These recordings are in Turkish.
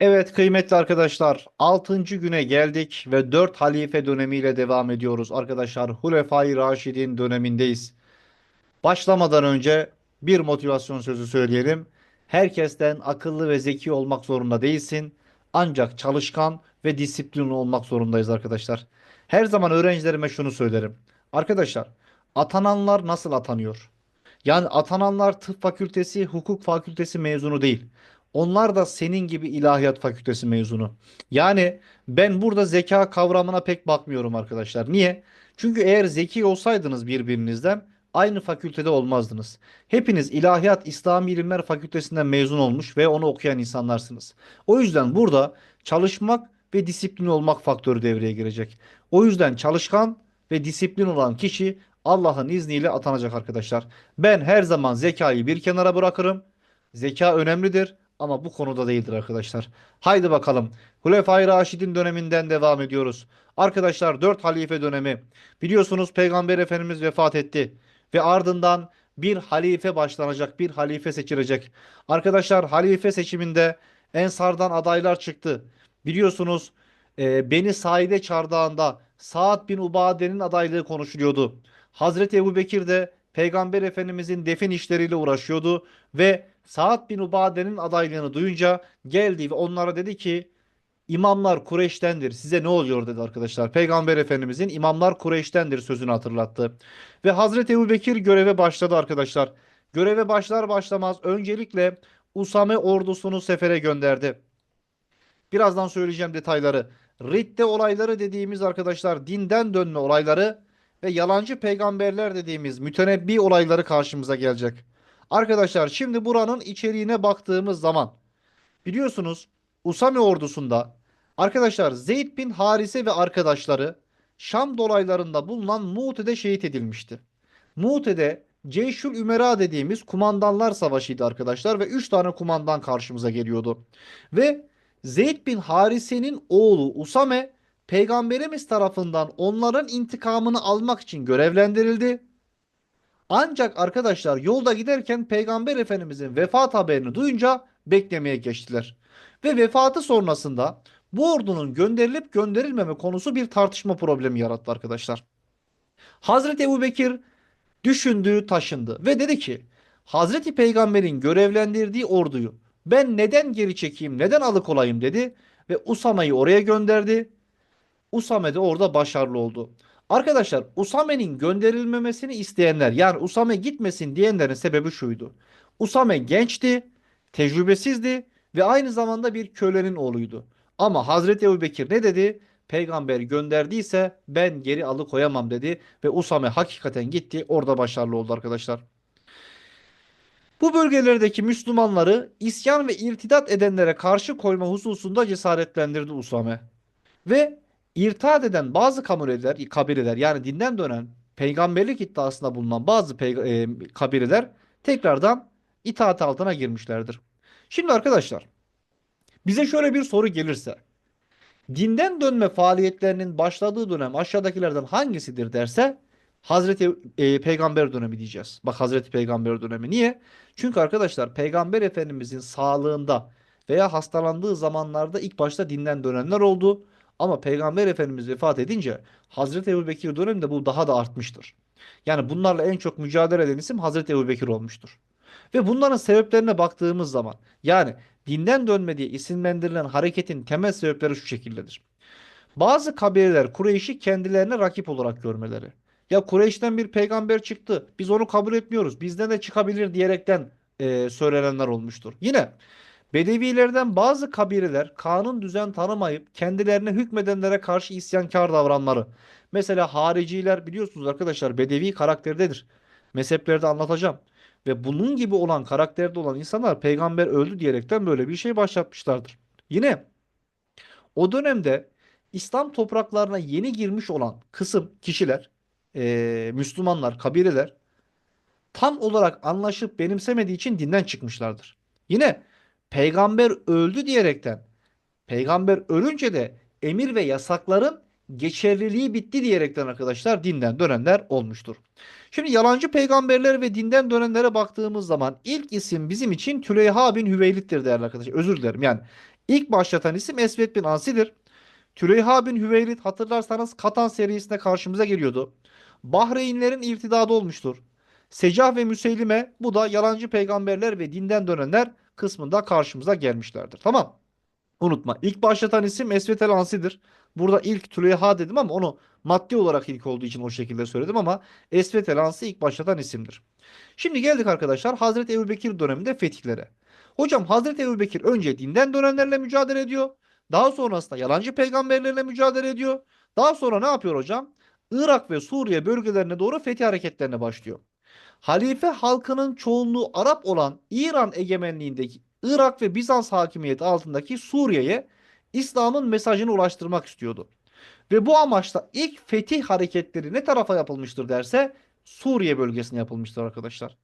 Evet kıymetli arkadaşlar 6. güne geldik ve 4 halife dönemiyle devam ediyoruz. Arkadaşlar Hulefai Raşidin dönemindeyiz. Başlamadan önce bir motivasyon sözü söyleyelim. Herkesten akıllı ve zeki olmak zorunda değilsin. Ancak çalışkan ve disiplinli olmak zorundayız arkadaşlar. Her zaman öğrencilerime şunu söylerim. Arkadaşlar atananlar nasıl atanıyor? Yani atananlar tıp fakültesi, hukuk fakültesi mezunu değil. Onlar da senin gibi ilahiyat fakültesi mezunu. Yani ben burada zeka kavramına pek bakmıyorum arkadaşlar. Niye? Çünkü eğer zeki olsaydınız birbirinizden aynı fakültede olmazdınız. Hepiniz ilahiyat İslami İlimler Fakültesinden mezun olmuş ve onu okuyan insanlarsınız. O yüzden burada çalışmak ve disiplin olmak faktörü devreye girecek. O yüzden çalışkan ve disiplin olan kişi Allah'ın izniyle atanacak arkadaşlar. Ben her zaman zekayı bir kenara bırakırım. Zeka önemlidir ama bu konuda değildir arkadaşlar. Haydi bakalım. Hulefai Raşidin döneminden devam ediyoruz. Arkadaşlar 4 halife dönemi. Biliyorsunuz Peygamber Efendimiz vefat etti ve ardından bir halife başlanacak, bir halife seçilecek. Arkadaşlar halife seçiminde Ensardan adaylar çıktı. Biliyorsunuz e, Beni Saide çardağında Saad bin Ubade'nin adaylığı konuşuluyordu. Hazreti Ebubekir de Peygamber Efendimizin defin işleriyle uğraşıyordu ve Saad bin Ubade'nin adaylığını duyunca geldi ve onlara dedi ki İmamlar Kureyş'tendir. Size ne oluyor dedi arkadaşlar. Peygamber Efendimizin imamlar Kureyş'tendir sözünü hatırlattı. Ve Hazreti Ebubekir göreve başladı arkadaşlar. Göreve başlar başlamaz öncelikle Usame ordusunu sefere gönderdi. Birazdan söyleyeceğim detayları. Ridde olayları dediğimiz arkadaşlar dinden dönme olayları ve yalancı peygamberler dediğimiz mütenebbi olayları karşımıza gelecek. Arkadaşlar şimdi buranın içeriğine baktığımız zaman biliyorsunuz Usame ordusunda arkadaşlar Zeyd bin Harise ve arkadaşları Şam dolaylarında bulunan Mu'te'de şehit edilmişti. Mu'te'de Ceyşül Ümera dediğimiz kumandanlar savaşıydı arkadaşlar ve 3 tane kumandan karşımıza geliyordu. Ve Zeyd bin Harise'nin oğlu Usame Peygamberimiz tarafından onların intikamını almak için görevlendirildi. Ancak arkadaşlar yolda giderken Peygamber Efendimizin vefat haberini duyunca beklemeye geçtiler. Ve vefatı sonrasında bu ordunun gönderilip gönderilmeme konusu bir tartışma problemi yarattı arkadaşlar. Hazreti Ebubekir düşündü, taşındı ve dedi ki Hazreti Peygamber'in görevlendirdiği orduyu ben neden geri çekeyim, neden alıkolayım dedi ve Usame'yi oraya gönderdi. Usame de orada başarılı oldu. Arkadaşlar Usame'nin gönderilmemesini isteyenler yani Usame gitmesin diyenlerin sebebi şuydu. Usame gençti, tecrübesizdi ve aynı zamanda bir kölenin oğluydu. Ama Hazreti Ebubekir ne dedi? Peygamber gönderdiyse ben geri alıkoyamam dedi ve Usame hakikaten gitti orada başarılı oldu arkadaşlar. Bu bölgelerdeki Müslümanları isyan ve irtidat edenlere karşı koyma hususunda cesaretlendirdi Usame. Ve irtad eden bazı kabileler, kabileler yani dinden dönen peygamberlik iddiasında bulunan bazı e, kabileler tekrardan itaat altına girmişlerdir. Şimdi arkadaşlar bize şöyle bir soru gelirse dinden dönme faaliyetlerinin başladığı dönem aşağıdakilerden hangisidir derse Hazreti e, Peygamber dönemi diyeceğiz. Bak Hazreti Peygamber dönemi. Niye? Çünkü arkadaşlar Peygamber Efendimizin sağlığında veya hastalandığı zamanlarda ilk başta dinden dönenler oldu. Ama Peygamber Efendimiz vefat edince Hazreti Ebubekir döneminde bu daha da artmıştır. Yani bunlarla en çok mücadele eden isim Hazreti Ebubekir olmuştur. Ve bunların sebeplerine baktığımız zaman yani dinden dönme diye isimlendirilen hareketin temel sebepleri şu şekildedir. Bazı kabileler Kureyş'i kendilerine rakip olarak görmeleri. Ya Kureyş'ten bir peygamber çıktı. Biz onu kabul etmiyoruz. Bizden de çıkabilir diyerekten e, söylenenler olmuştur. Yine Bedevilerden bazı kabileler kanun düzen tanımayıp kendilerine hükmedenlere karşı isyankar davranmaları. Mesela hariciler biliyorsunuz arkadaşlar Bedevi karakterdedir. Mezheplerde anlatacağım. Ve bunun gibi olan karakterde olan insanlar peygamber öldü diyerekten böyle bir şey başlatmışlardır. Yine o dönemde İslam topraklarına yeni girmiş olan kısım kişiler, eee, Müslümanlar, kabileler tam olarak anlaşıp benimsemediği için dinden çıkmışlardır. Yine peygamber öldü diyerekten peygamber ölünce de emir ve yasakların geçerliliği bitti diyerekten arkadaşlar dinden dönenler olmuştur. Şimdi yalancı peygamberler ve dinden dönenlere baktığımız zaman ilk isim bizim için Tüleyha bin Hüveylid'dir değerli arkadaşlar. Özür dilerim. Yani İlk başlatan isim Esved bin Ansi'dir. Tüleyha bin Hüveylid hatırlarsanız Katan serisinde karşımıza geliyordu. Bahreynlerin irtidadı olmuştur. Secah ve Müseylime bu da yalancı peygamberler ve dinden dönenler kısmında karşımıza gelmişlerdir. Tamam. Unutma. İlk başlatan isim Esvet el. Burada ilk Tüleyha dedim ama onu maddi olarak ilk olduğu için o şekilde söyledim ama Esvet el ilk başlatan isimdir. Şimdi geldik arkadaşlar Hazreti Ebubekir döneminde fetihlere. Hocam Hazreti Ebubekir önce dinden dönenlerle mücadele ediyor. Daha sonrasında yalancı peygamberlerle mücadele ediyor. Daha sonra ne yapıyor hocam? Irak ve Suriye bölgelerine doğru fethi hareketlerine başlıyor. Halife halkının çoğunluğu Arap olan İran egemenliğindeki Irak ve Bizans hakimiyeti altındaki Suriye'ye İslam'ın mesajını ulaştırmak istiyordu. Ve bu amaçla ilk fetih hareketleri ne tarafa yapılmıştır derse Suriye bölgesine yapılmıştır arkadaşlar.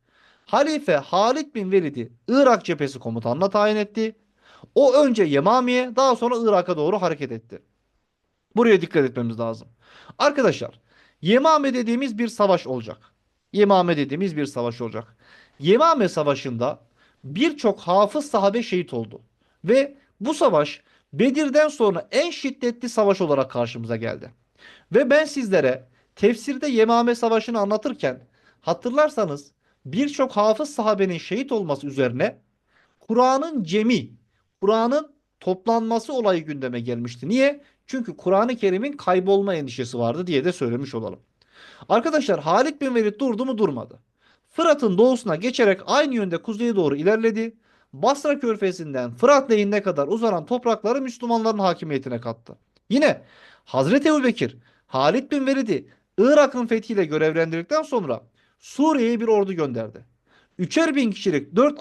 Halife Halid bin Velid'i Irak cephesi komutanına tayin etti. O önce Yemami'ye daha sonra Irak'a doğru hareket etti. Buraya dikkat etmemiz lazım. Arkadaşlar Yemame dediğimiz bir savaş olacak. Yemame dediğimiz bir savaş olacak. Yemame savaşında birçok hafız sahabe şehit oldu. Ve bu savaş Bedir'den sonra en şiddetli savaş olarak karşımıza geldi. Ve ben sizlere tefsirde Yemame Savaşı'nı anlatırken hatırlarsanız birçok hafız sahabenin şehit olması üzerine Kur'an'ın cemi, Kur'an'ın toplanması olayı gündeme gelmişti. Niye? Çünkü Kur'an-ı Kerim'in kaybolma endişesi vardı diye de söylemiş olalım. Arkadaşlar Halid bin Velid durdu mu durmadı. Fırat'ın doğusuna geçerek aynı yönde kuzeye doğru ilerledi. Basra körfezinden Fırat nehirine kadar uzanan toprakları Müslümanların hakimiyetine kattı. Yine Hazreti Ebubekir Halid bin Velid'i Irak'ın fethiyle görevlendirdikten sonra Suriye'ye bir ordu gönderdi. Üçer bin kişilik dört,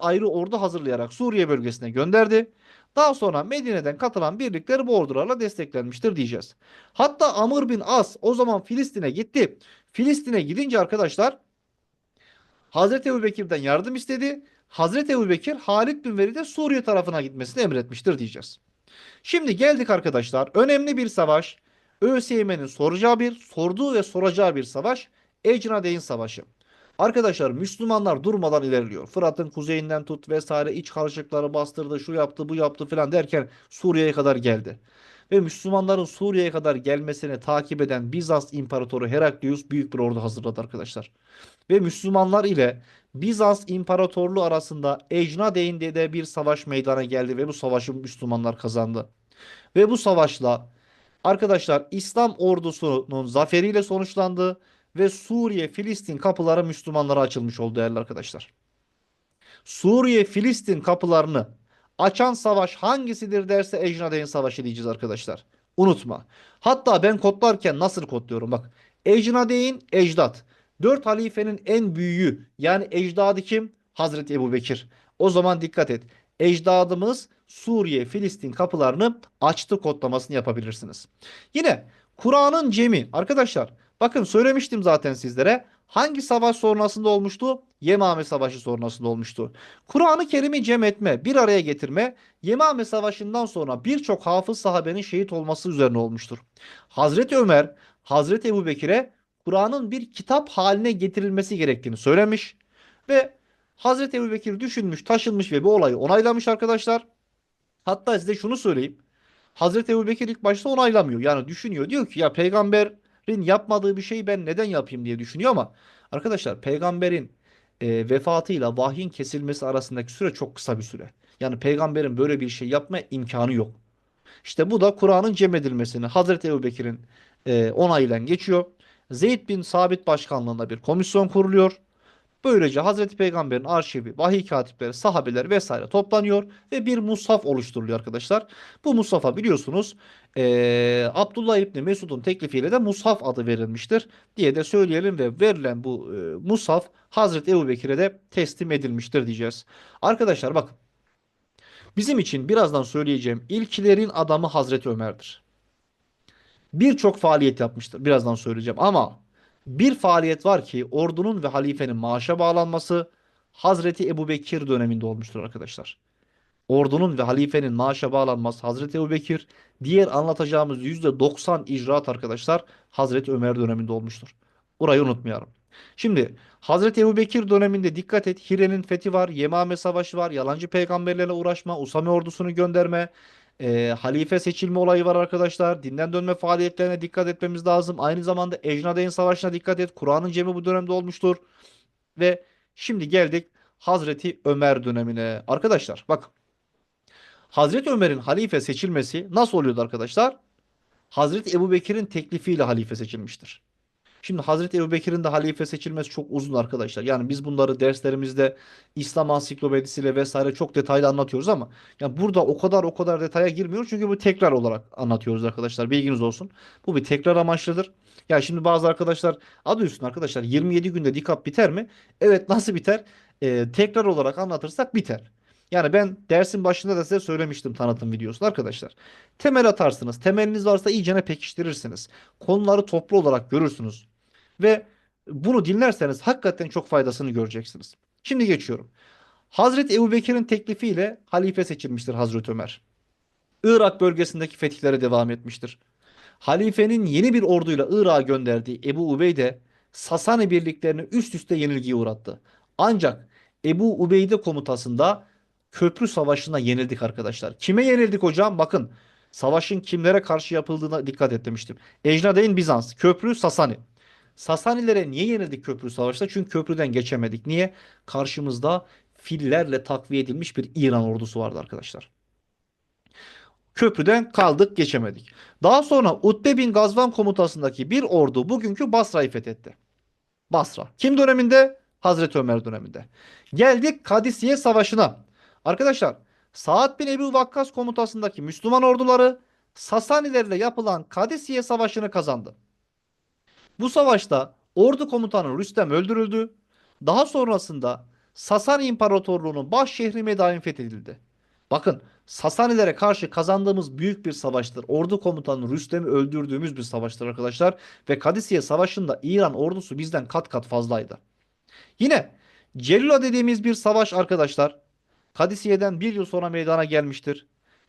ayrı ordu hazırlayarak Suriye bölgesine gönderdi. Daha sonra Medine'den katılan birlikler bu ordularla desteklenmiştir diyeceğiz. Hatta Amr bin As o zaman Filistin'e gitti. Filistin'e gidince arkadaşlar Hazreti Ebubekir'den yardım istedi. Hazreti Ebubekir Halid bin Velid'e Suriye tarafına gitmesini emretmiştir diyeceğiz. Şimdi geldik arkadaşlar. Önemli bir savaş. ÖSYM'nin soracağı bir, sorduğu ve soracağı bir savaş. Ecnadeyn Savaşı. Arkadaşlar Müslümanlar durmadan ilerliyor. Fırat'ın kuzeyinden tut vesaire iç karışıkları bastırdı, şu yaptı, bu yaptı filan derken Suriye'ye kadar geldi. Ve Müslümanların Suriye'ye kadar gelmesini takip eden Bizans İmparatoru Heraklius büyük bir ordu hazırladı arkadaşlar. Ve Müslümanlar ile Bizans İmparatorluğu arasında Ecnadeyn'de de bir savaş meydana geldi ve bu savaşı Müslümanlar kazandı. Ve bu savaşla arkadaşlar İslam ordusunun zaferiyle sonuçlandı ve Suriye, Filistin kapıları Müslümanlara açılmış oldu değerli arkadaşlar. Suriye, Filistin kapılarını açan savaş hangisidir derse Ecnadeyn Savaşı diyeceğiz arkadaşlar. Unutma. Hatta ben kodlarken nasıl kodluyorum bak. Ecnadeyn, ecdat. Dört halifenin en büyüğü yani ecdadı kim? Hazreti Ebu Bekir. O zaman dikkat et. Ecdadımız Suriye, Filistin kapılarını açtı kodlamasını yapabilirsiniz. Yine Kur'an'ın cemi arkadaşlar bakın söylemiştim zaten sizlere. Hangi savaş sonrasında olmuştu? Yemame Savaşı sonrasında olmuştu. Kur'an-ı Kerim'i cem etme, bir araya getirme Yemame Savaşı'ndan sonra birçok hafız sahabenin şehit olması üzerine olmuştur. Hazreti Ömer, Hazreti Ebu Bekir'e Kur'an'ın bir kitap haline getirilmesi gerektiğini söylemiş ve Hazreti Ebubekir düşünmüş, taşınmış ve bu olayı onaylamış arkadaşlar. Hatta size şunu söyleyeyim. Hazreti Ebubekir ilk başta onaylamıyor. Yani düşünüyor. Diyor ki ya peygamberin yapmadığı bir şeyi ben neden yapayım diye düşünüyor ama arkadaşlar peygamberin e, vefatıyla vahyin kesilmesi arasındaki süre çok kısa bir süre. Yani peygamberin böyle bir şey yapma imkanı yok. İşte bu da Kur'an'ın cem edilmesini Hazreti Ebubekir'in e, onayıyla geçiyor. Zeyd bin Sabit başkanlığında bir komisyon kuruluyor. Böylece Hazreti Peygamber'in arşivi, vahiy katipleri, sahabeler vesaire toplanıyor ve bir mushaf oluşturuluyor arkadaşlar. Bu mushafa biliyorsunuz e, Abdullah İbni Mesud'un teklifiyle de mushaf adı verilmiştir diye de söyleyelim ve verilen bu e, mushaf Hazreti Ebubekir'e de teslim edilmiştir diyeceğiz. Arkadaşlar bakın bizim için birazdan söyleyeceğim ilkilerin adamı Hazreti Ömer'dir birçok faaliyet yapmıştır. Birazdan söyleyeceğim ama bir faaliyet var ki ordunun ve halifenin maaşa bağlanması Hazreti Ebubekir döneminde olmuştur arkadaşlar. Ordunun ve halifenin maaşa bağlanması Hazreti Ebubekir, diğer anlatacağımız %90 icraat arkadaşlar Hazreti Ömer döneminde olmuştur. Burayı unutmayalım. Şimdi Hazreti Ebubekir döneminde dikkat et Hire'nin fethi var, Yemame Savaşı var, yalancı peygamberlerle uğraşma, Usame ordusunu gönderme, e, halife seçilme olayı var arkadaşlar. Dinden dönme faaliyetlerine dikkat etmemiz lazım. Aynı zamanda Ecnadeyn Savaşı'na dikkat et. Kur'an'ın cemi bu dönemde olmuştur. Ve şimdi geldik Hazreti Ömer dönemine. Arkadaşlar bak Hazreti Ömer'in halife seçilmesi nasıl oluyordu arkadaşlar? Hazreti Ebubekir'in teklifiyle halife seçilmiştir. Şimdi Hazreti Ebubekir'in de halife seçilmesi çok uzun arkadaşlar. Yani biz bunları derslerimizde İslam ansiklopedisiyle vesaire çok detaylı anlatıyoruz ama yani burada o kadar o kadar detaya girmiyoruz çünkü bu tekrar olarak anlatıyoruz arkadaşlar. Bilginiz olsun. Bu bir tekrar amaçlıdır. Yani şimdi bazı arkadaşlar adı üstüne arkadaşlar 27 günde dikap biter mi? Evet nasıl biter? Ee, tekrar olarak anlatırsak biter. Yani ben dersin başında da size söylemiştim tanıtım videosunda arkadaşlar. Temel atarsınız. Temeliniz varsa iyicene pekiştirirsiniz. Konuları toplu olarak görürsünüz. Ve bunu dinlerseniz hakikaten çok faydasını göreceksiniz. Şimdi geçiyorum. Hazreti Ebubekir'in teklifiyle halife seçilmiştir Hazreti Ömer. Irak bölgesindeki fetihlere devam etmiştir. Halifenin yeni bir orduyla Irak'a gönderdiği Ebu Ubeyde Sasani birliklerini üst üste yenilgiye uğrattı. Ancak Ebu Ubeyde komutasında Köprü Savaşı'na yenildik arkadaşlar. Kime yenildik hocam? Bakın savaşın kimlere karşı yapıldığına dikkat et demiştim. Ecnadeyn Bizans, Köprü Sasani. Sasanilere niye yenildik köprü savaşta? Çünkü köprüden geçemedik. Niye? Karşımızda fillerle takviye edilmiş bir İran ordusu vardı arkadaşlar. Köprüden kaldık geçemedik. Daha sonra Utbe bin Gazvan komutasındaki bir ordu bugünkü Basra'yı fethetti. Basra. Kim döneminde? Hazreti Ömer döneminde. Geldik Kadisiye Savaşı'na. Arkadaşlar Saad bin Ebu Vakkas komutasındaki Müslüman orduları Sasanilerle yapılan Kadisiye Savaşı'nı kazandı. Bu savaşta ordu komutanı Rüstem öldürüldü. Daha sonrasında Sasani İmparatorluğu'nun baş şehri Medain fethedildi. Bakın Sasanilere karşı kazandığımız büyük bir savaştır. Ordu komutanı Rüstem'i öldürdüğümüz bir savaştır arkadaşlar. Ve Kadisiye Savaşı'nda İran ordusu bizden kat kat fazlaydı. Yine Celila dediğimiz bir savaş arkadaşlar. Kadisiye'den bir yıl sonra meydana gelmiştir.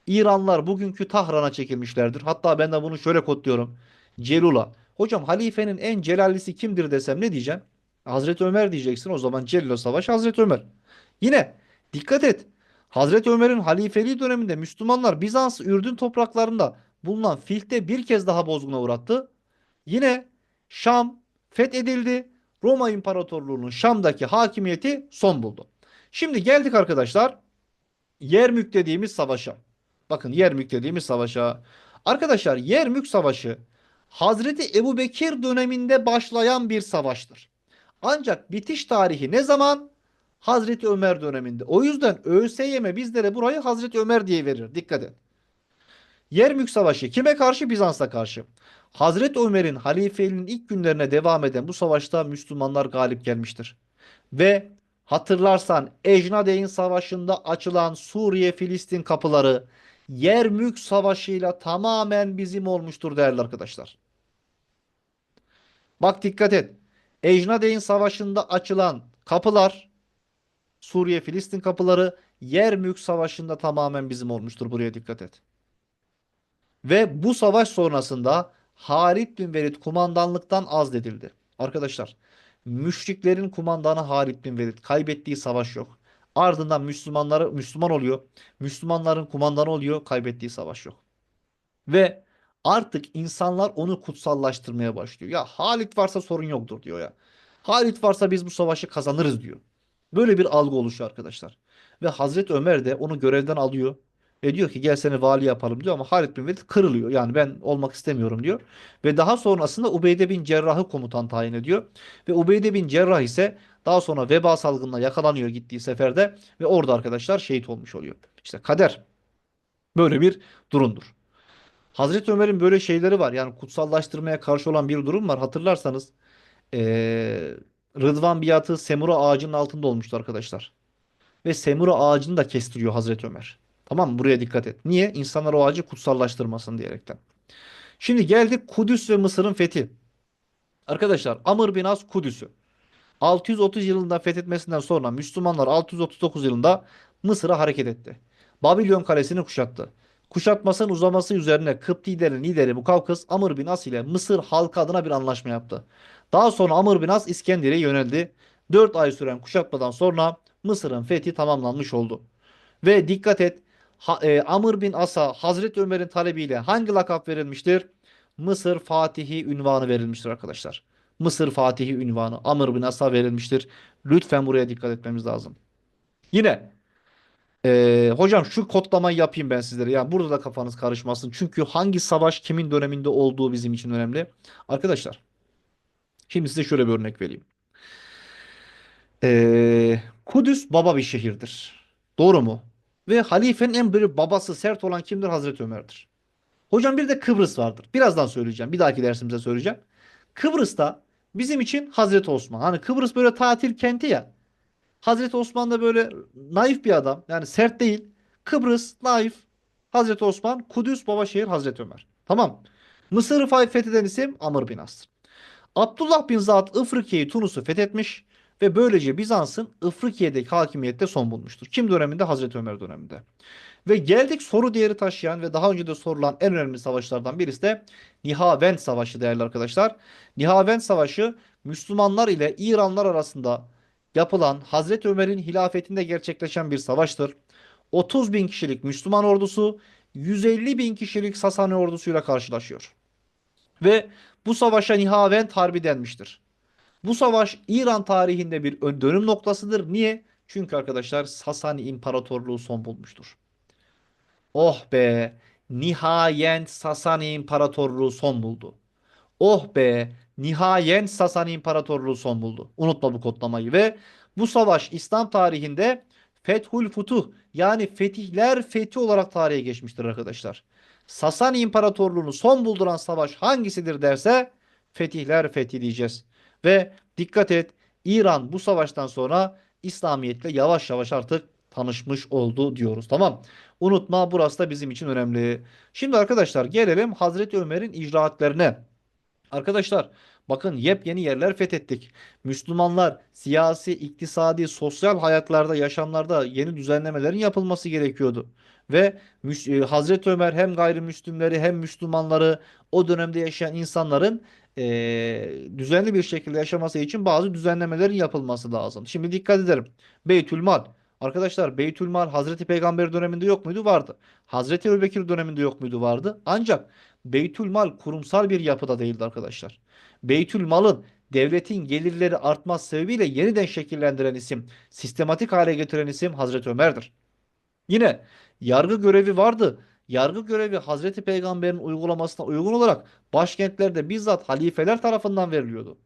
İranlılar bugünkü Tahran'a çekilmişlerdir. Hatta ben de bunu şöyle kodluyorum. Celula. Hocam halifenin en celallisi kimdir desem ne diyeceğim? Hazreti Ömer diyeceksin. O zaman Celilo Savaş Hazreti Ömer. Yine dikkat et. Hazreti Ömer'in halifeliği döneminde Müslümanlar Bizans Ürdün topraklarında bulunan Filt'te bir kez daha bozguna uğrattı. Yine Şam fethedildi. Roma İmparatorluğu'nun Şam'daki hakimiyeti son buldu. Şimdi geldik arkadaşlar Yermük dediğimiz savaşa. Bakın Yermük dediğimiz savaşa. Arkadaşlar Yermük Savaşı Hazreti Ebubekir döneminde başlayan bir savaştır. Ancak bitiş tarihi ne zaman? Hazreti Ömer döneminde. O yüzden ÖSYM bizlere burayı Hazreti Ömer diye verir. Dikkat et. Yermük Savaşı kime karşı? Bizans'a karşı. Hazreti Ömer'in halifeliğinin ilk günlerine devam eden bu savaşta Müslümanlar galip gelmiştir. Ve hatırlarsan Ecnadeyn Savaşı'nda açılan Suriye-Filistin kapıları Yermük Savaşı'yla tamamen bizim olmuştur değerli arkadaşlar. Bak dikkat et. Ecnadeyn Savaşı'nda açılan kapılar Suriye-Filistin kapıları Yermük Savaşı'nda tamamen bizim olmuştur. Buraya dikkat et. Ve bu savaş sonrasında Halid bin Velid kumandanlıktan azledildi. Arkadaşlar müşriklerin kumandanı Halid bin Velid kaybettiği savaş yok. Ardından Müslümanları Müslüman oluyor. Müslümanların kumandanı oluyor. Kaybettiği savaş yok. Ve artık insanlar onu kutsallaştırmaya başlıyor. Ya Halit varsa sorun yoktur diyor ya. Halit varsa biz bu savaşı kazanırız diyor. Böyle bir algı oluşuyor arkadaşlar. Ve Hazreti Ömer de onu görevden alıyor. Ve diyor ki gel seni vali yapalım diyor ama Halid bin Velid kırılıyor. Yani ben olmak istemiyorum diyor. Ve daha sonrasında Ubeyde bin Cerrah'ı komutan tayin ediyor. Ve Ubeyde bin Cerrah ise daha sonra veba salgınına yakalanıyor gittiği seferde. Ve orada arkadaşlar şehit olmuş oluyor. İşte kader böyle bir durumdur. Hazreti Ömer'in böyle şeyleri var. Yani kutsallaştırmaya karşı olan bir durum var. Hatırlarsanız eee, Rıdvan biatı Semura ağacının altında olmuştu arkadaşlar. Ve Semura ağacını da kestiriyor Hazreti Ömer. Tamam mı? Buraya dikkat et. Niye? İnsanlar o ağacı kutsallaştırmasın diyerekten. Şimdi geldik Kudüs ve Mısır'ın fethi. Arkadaşlar Amr bin As Kudüs'ü 630 yılında fethetmesinden sonra Müslümanlar 639 yılında Mısır'a hareket etti. Babilon kalesini kuşattı. Kuşatmasının uzaması üzerine Kıptilerin lideri Mukavkıs Amr bin As ile Mısır halkı adına bir anlaşma yaptı. Daha sonra Amr bin As İskender'e yöneldi. 4 ay süren kuşatmadan sonra Mısır'ın fethi tamamlanmış oldu. Ve dikkat et ha, e, Amr bin As'a Hazreti Ömer'in talebiyle hangi lakap verilmiştir? Mısır Fatihi ünvanı verilmiştir arkadaşlar. Mısır Fatihi ünvanı Amr bin As'a verilmiştir. Lütfen buraya dikkat etmemiz lazım. Yine e, hocam şu kodlamayı yapayım ben sizlere. Yani burada da kafanız karışmasın. Çünkü hangi savaş kimin döneminde olduğu bizim için önemli. Arkadaşlar şimdi size şöyle bir örnek vereyim. E, Kudüs baba bir şehirdir. Doğru mu? Ve halifenin en böyle babası sert olan kimdir? Hazreti Ömer'dir. Hocam bir de Kıbrıs vardır. Birazdan söyleyeceğim. Bir dahaki dersimizde söyleyeceğim. Kıbrıs'ta bizim için Hazreti Osman. Hani Kıbrıs böyle tatil kenti ya. Hazreti Osman da böyle naif bir adam. Yani sert değil. Kıbrıs naif. Hazreti Osman, Kudüs Babaşehir Hazreti Ömer. Tamam. Mısır'ı fetheden isim Amr bin As. Abdullah bin Zat Ifrikiye'yi Tunus'u fethetmiş ve böylece Bizans'ın Ifrikiye'deki hakimiyette son bulmuştur. Kim döneminde? Hazreti Ömer döneminde. Ve geldik soru değeri taşıyan ve daha önce de sorulan en önemli savaşlardan birisi de Nihavend Savaşı değerli arkadaşlar. Nihavend Savaşı Müslümanlar ile İranlar arasında yapılan Hazreti Ömer'in hilafetinde gerçekleşen bir savaştır. 30 bin kişilik Müslüman ordusu 150 bin kişilik Sasani ordusuyla karşılaşıyor. Ve bu savaşa Nihavend Harbi denmiştir. Bu savaş İran tarihinde bir ön- dönüm noktasıdır. Niye? Çünkü arkadaşlar Sasani İmparatorluğu son bulmuştur. Oh be! Nihayet Sasani İmparatorluğu son buldu. Oh be! Nihayet Sasani İmparatorluğu son buldu. Unutma bu kodlamayı ve bu savaş İslam tarihinde Fethül Futuh yani fetihler fethi olarak tarihe geçmiştir arkadaşlar. Sasani İmparatorluğunu son bulduran savaş hangisidir derse fetihler fethi diyeceğiz. Ve dikkat et İran bu savaştan sonra İslamiyetle yavaş yavaş artık tanışmış oldu diyoruz. Tamam. Unutma burası da bizim için önemli. Şimdi arkadaşlar gelelim Hazreti Ömer'in icraatlerine. Arkadaşlar bakın yepyeni yerler fethettik. Müslümanlar siyasi, iktisadi, sosyal hayatlarda, yaşamlarda yeni düzenlemelerin yapılması gerekiyordu. Ve e, Hazreti Ömer hem gayrimüslimleri hem Müslümanları o dönemde yaşayan insanların e, düzenli bir şekilde yaşaması için bazı düzenlemelerin yapılması lazım. Şimdi dikkat edelim. Beytülmal. Arkadaşlar Beytülmal Hazreti Peygamber döneminde yok muydu? Vardı. Hazreti Ebubekir döneminde yok muydu? Vardı. Ancak Beytülmal kurumsal bir yapıda değildi arkadaşlar. Beytülmal'ın devletin gelirleri artmaz sebebiyle yeniden şekillendiren isim, sistematik hale getiren isim Hazreti Ömer'dir. Yine yargı görevi vardı. Yargı görevi Hazreti Peygamber'in uygulamasına uygun olarak başkentlerde bizzat halifeler tarafından veriliyordu.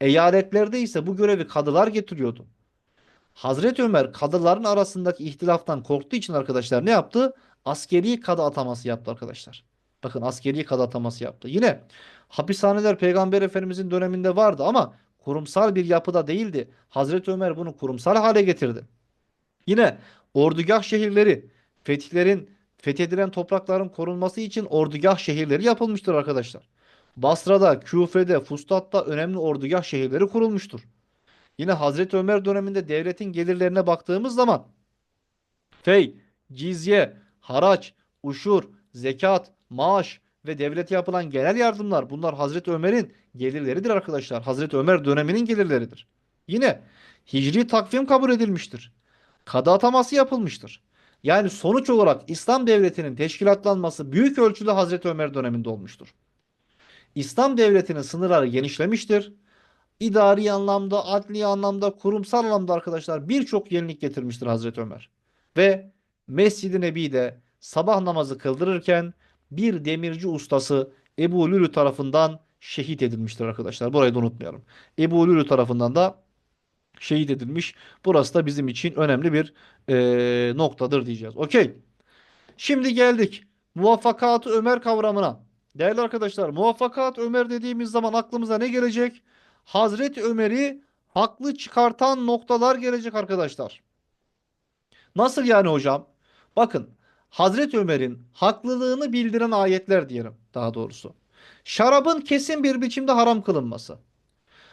Eyaletlerde ise bu görevi kadılar getiriyordu. Hazreti Ömer kadıların arasındaki ihtilaftan korktuğu için arkadaşlar ne yaptı? Askeri kadı ataması yaptı arkadaşlar. Bakın askeri kadı ataması yaptı. Yine hapishaneler Peygamber Efendimizin döneminde vardı ama kurumsal bir yapıda değildi. Hazreti Ömer bunu kurumsal hale getirdi. Yine ordugah şehirleri, fetihlerin, fethedilen toprakların korunması için ordugah şehirleri yapılmıştır arkadaşlar. Basra'da, Küfe'de, Fustat'ta önemli ordugah şehirleri kurulmuştur. Yine Hazreti Ömer döneminde devletin gelirlerine baktığımız zaman fey, cizye, haraç, uşur, zekat, maaş ve devlete yapılan genel yardımlar bunlar Hazreti Ömer'in gelirleridir arkadaşlar. Hazreti Ömer döneminin gelirleridir. Yine hicri takvim kabul edilmiştir. Kadı ataması yapılmıştır. Yani sonuç olarak İslam devletinin teşkilatlanması büyük ölçüde Hazreti Ömer döneminde olmuştur. İslam devletinin sınırları genişlemiştir. İdari anlamda, adli anlamda, kurumsal anlamda arkadaşlar birçok yenilik getirmiştir Hazreti Ömer. Ve Mescid-i Nebi'de sabah namazı kıldırırken bir demirci ustası Ebu Lülü tarafından şehit edilmiştir arkadaşlar. Burayı da unutmayalım. Ebu Lülü tarafından da şehit edilmiş. Burası da bizim için önemli bir eee, noktadır diyeceğiz. Okey. Şimdi geldik muvaffakat Ömer kavramına. Değerli arkadaşlar, muvaffakat Ömer dediğimiz zaman aklımıza ne gelecek? Hazreti Ömer'i haklı çıkartan noktalar gelecek arkadaşlar. Nasıl yani hocam? Bakın, Hazreti Ömer'in haklılığını bildiren ayetler diyelim daha doğrusu. Şarabın kesin bir biçimde haram kılınması.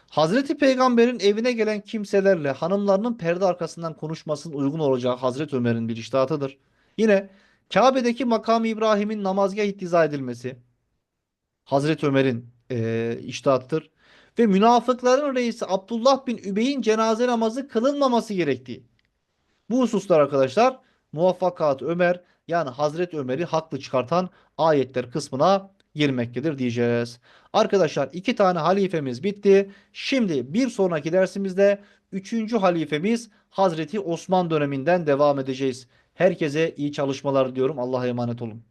Hazreti Peygamber'in evine gelen kimselerle hanımlarının perde arkasından konuşmasının uygun olacağı Hazreti Ömer'in bir iştahatıdır. Yine Kabe'deki makam İbrahim'in namazgah ittiza edilmesi Hazreti Ömer'in eee iştihattır. Ve münafıkların reisi Abdullah bin Übey'in cenaze namazı kılınmaması gerektiği. Bu hususlar arkadaşlar muvaffakat Ömer yani Hazreti Ömer'i haklı çıkartan ayetler kısmına girmektedir diyeceğiz. Arkadaşlar iki tane halifemiz bitti. Şimdi bir sonraki dersimizde üçüncü halifemiz Hazreti Osman döneminden devam edeceğiz. Herkese iyi çalışmalar diyorum. Allah'a emanet olun.